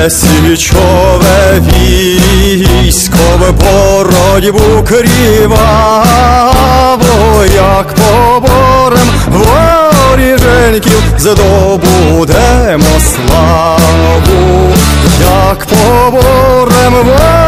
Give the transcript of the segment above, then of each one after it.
Йде військове боротьбу кріваво, як поборем воріженьків здобудемо славу, як поборем воріженьків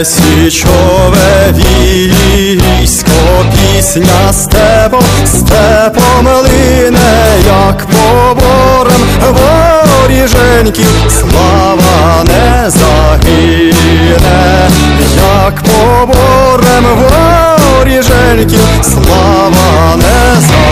Йде свічове військо, пісня степом, степом лине, як поборем воріженьків, слава не загине, як поборем воріженьків, слава не загине.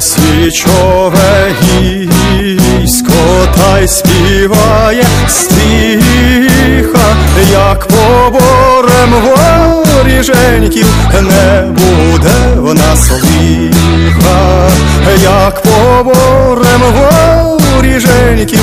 Свічове гійсько, та й співає стиха, як поборем воріженьків. Не буде в нас лиха, як поборем воріженьків